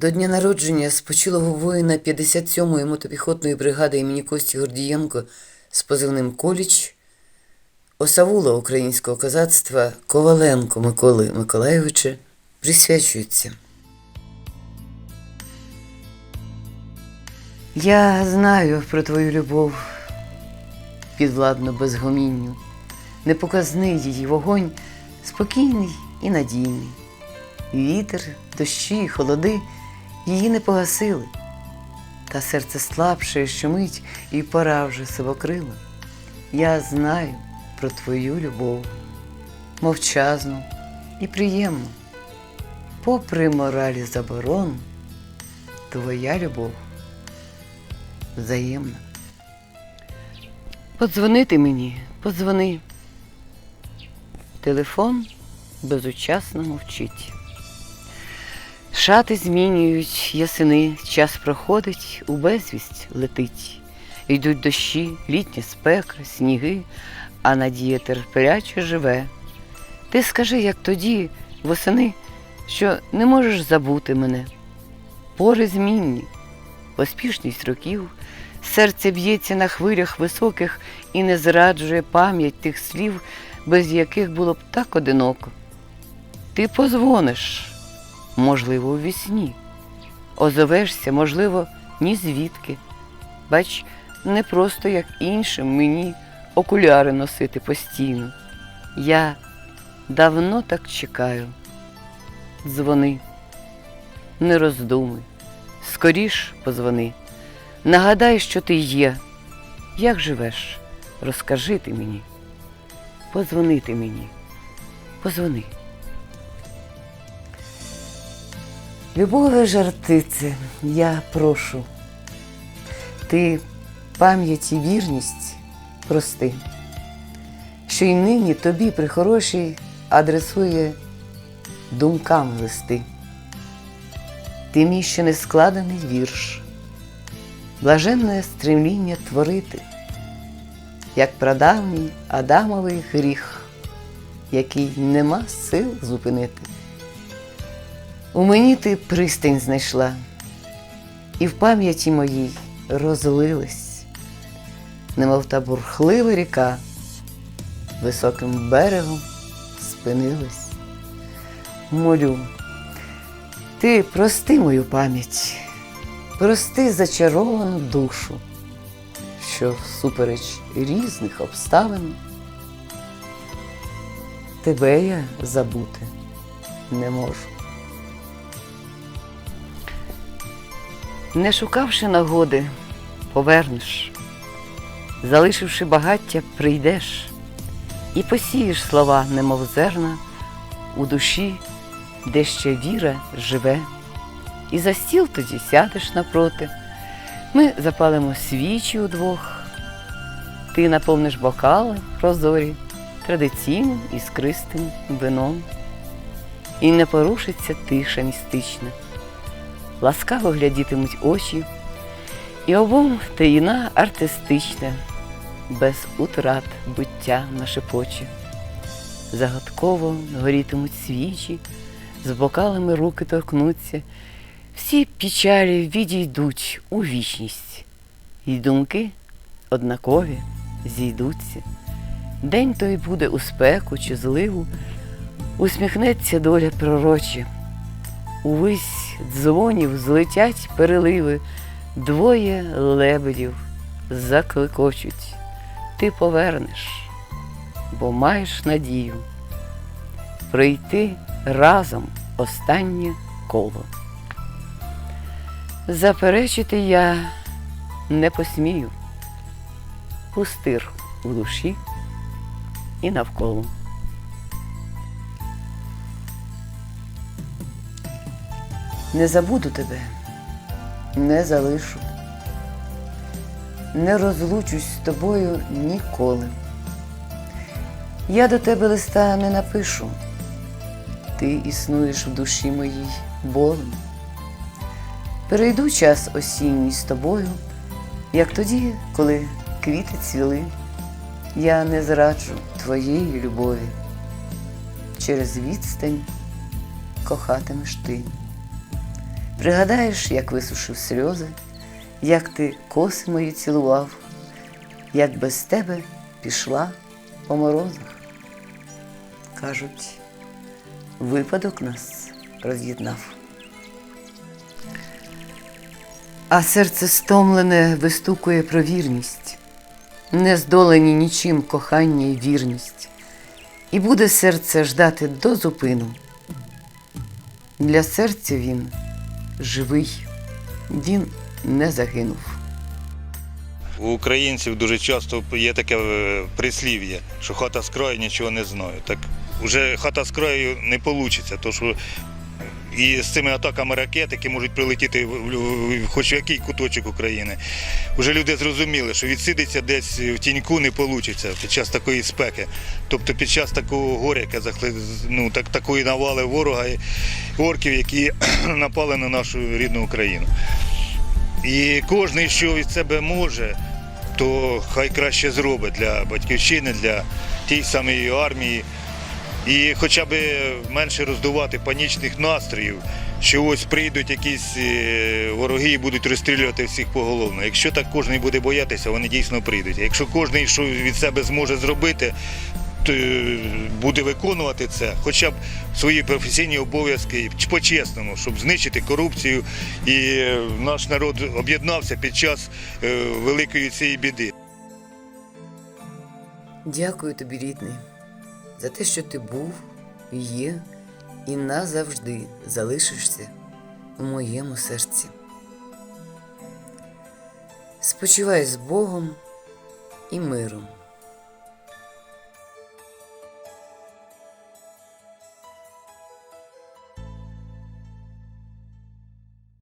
До дня народження спочилого воїна 57-ї мотопіхотної бригади імені Кості Гордієнко з позивним Коліч, осавула українського козацтва Коваленко Миколи Миколайовича присвячується. Я знаю про твою любов, підвладно безгомінню, непоказний її вогонь, спокійний і надійний. Вітер, дощі, холоди її не погасили, та серце слабше, що мить і пора вже сивокрила. Я знаю про твою любов, мовчазну і приємну. Попри моралі заборон, твоя любов взаємна. Подзвонити мені, подзвони. Телефон безучасно мовчить. Шати змінюють ясени, час проходить, у безвість летить. Йдуть дощі, літня спека, сніги, а надія терпляче живе. Ти скажи, як тоді, восени, що не можеш забути мене. Пори змінні, поспішність років, серце б'ється на хвилях високих і не зраджує пам'ять тих слів, без яких було б так одиноко. Ти позвониш, можливо, у вісні, озовешся, можливо, ні звідки. Бач, не просто як іншим мені окуляри носити постійно. Я давно так чекаю. Дзвони, не роздумуй, скоріш позвони. Нагадай, що ти є. Як живеш? Розкажи ти мені. Позвони ти мені. Позвони. Любове жартице, я прошу. Ти пам'ять і вірність прости, що й нині тобі прихороший адресує думкам листи. Ти мій ще не складений вірш, блаженне стремління творити, як прадавній Адамовий гріх, який нема сил зупинити. У мені ти пристань знайшла, і в пам'яті моїй розлилась, немов та бурхлива ріка, високим берегом спинилась. Молю, ти прости мою пам'ять, прости зачаровану душу, що всупереч різних обставин тебе я забути не можу. Не шукавши нагоди, повернеш, залишивши багаття, прийдеш і посієш слова, немов зерна, у душі, де ще віра живе, і за стіл тоді сядеш напроти. Ми запалимо свічі удвох, ти наповниш бокали прозорі традиційним іскристим вином, і не порушиться тиша містична ласкаво глядітимуть очі, і обом таїна артистична, без утрат буття нашепоче. Загадково горітимуть свічі, з бокалами руки торкнуться, всі печалі відійдуть у вічність, і думки однакові зійдуться. День той буде у спеку чи зливу, усміхнеться доля пророча. Увись дзвонів злетять переливи, двоє лебедів закликочуть. Ти повернеш, бо маєш надію пройти разом останнє коло. Заперечити я не посмію, пустир у душі і навколо. Не забуду тебе, не залишу, не розлучусь з тобою ніколи. Я до тебе листа не напишу, ти існуєш в душі моїй болем. Перейду час осінній з тобою, як тоді, коли квіти цвіли, я не зраджу твоєї любові. Через відстань кохатимеш ти. Пригадаєш, як висушив сльози, як ти коси мої цілував, як без тебе пішла по морозах. Кажуть, випадок нас роз'єднав. А серце стомлене вистукує про вірність, не здолені нічим кохання й вірність, і буде серце ждати до зупину. Для серця він живий, він не загинув. У українців дуже часто є таке е, прислів'я, що хата з краю нічого не знаю. Так вже хата з краю не вийде, тому що і з цими атаками ракет, які можуть прилетіти в, хоч в який куточок України, вже люди зрозуміли, що відсидеться десь в тіньку не вийде під час такої спеки. Тобто під час такого горя, яке ну, так, такої навали ворога і орків, які напали на нашу рідну Україну. І кожен, що від себе може, то хай краще зробить для батьківщини, для тієї самої армії. І хоча б менше роздувати панічних настроїв, що ось прийдуть якісь е, вороги і будуть розстрілювати всіх поголовно. Якщо так кожен буде боятися, вони дійсно прийдуть. Якщо кожен, що від себе зможе зробити, то е, буде виконувати це, хоча б свої професійні обов'язки по-чесному, щоб знищити корупцію, і е, наш народ об'єднався під час великої цієї біди. Дякую тобі, рідний, за те, що ти був, є і назавжди залишишся у моєму серці. Спочивай з Богом і миром.